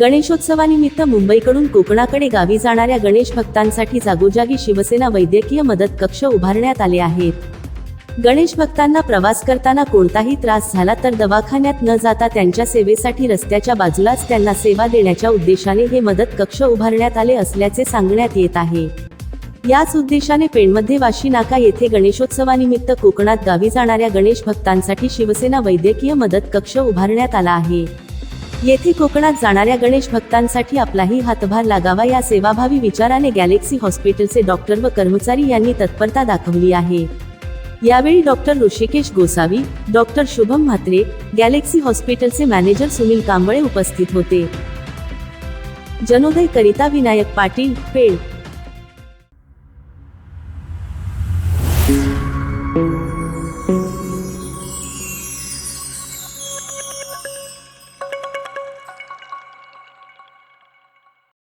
गणेशोत्सवानिमित्त मुंबईकडून कोकणाकडे गावी जाणाऱ्या गणेश भक्तांसाठी जागोजागी शिवसेना वैद्यकीय मदत कक्ष उभारण्यात आले आहेत. गणेश भक्तांना प्रवास करताना कोणताही त्रास झाला तर दवाखान्यात न जाता त्यांच्या सेवेसाठी रस्त्याच्या बाजूलाच त्यांना सेवा देण्याच्या उद्देशाने हे मदत कक्ष उभारण्यात आले असल्याचे सांगण्यात येत आहे. याच उद्देशाने पेणमध्ये वाशी नाका येथे गणेशोत्सवानिमित्त कोकणात गावी जाणाऱ्या गणेश भक्तांसाठी शिवसेना वैद्यकीय मदत कक्ष उभारण्यात आला आहे. येथे कोकणात जाणाऱ्या गणेश भक्तांसाठी आपलाही हातभार लागावा या सेवाभावी विचाराने गॅलेक्सी हॉस्पिटलचे डॉक्टर व कर्मचारी यांनी तत्परता दाखवली आहे. यावेळी doctor Hrishikesh Gosavi doctor Shubham Mhatre Galaxy हॉस्पिटलचे मॅनेजर सुनील कांबळे उपस्थित होते. जनोदय करिता विनायक पाटील पेड